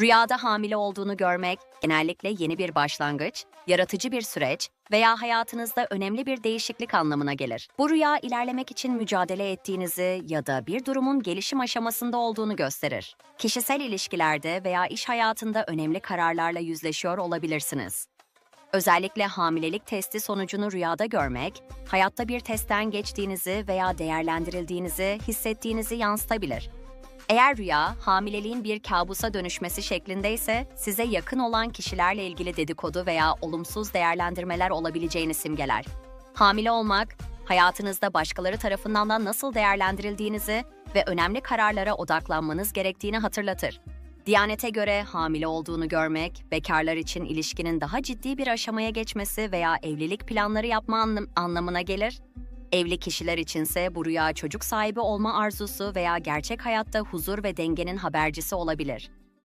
Rüyada hamile olduğunu görmek genellikle yeni bir başlangıç, yaratıcı bir süreç veya hayatınızda önemli bir değişiklik anlamına gelir. Bu rüya ilerlemek için mücadele ettiğinizi ya da bir durumun gelişim aşamasında olduğunu gösterir. Kişisel ilişkilerde veya iş hayatında önemli kararlarla yüzleşiyor olabilirsiniz. Özellikle hamilelik testi sonucunu rüyada görmek, hayatta bir testten geçtiğinizi veya değerlendirildiğinizi hissettiğinizi yansıtabilir. Eğer rüya, hamileliğin bir kabusa dönüşmesi şeklindeyse, size yakın olan kişilerle ilgili dedikodu veya olumsuz değerlendirmeler olabileceğini simgeler. Hamile olmak, hayatınızda başkaları tarafından da nasıl değerlendirildiğinizi ve önemli kararlara odaklanmanız gerektiğini hatırlatır. Diyanete göre hamile olduğunu görmek, bekarlar için ilişkinin daha ciddi bir aşamaya geçmesi veya evlilik planları yapma anlam- anlamına gelir. Evli kişiler içinse bu rüya çocuk sahibi olma arzusu veya gerçek hayatta huzur ve dengenin habercisi olabilir.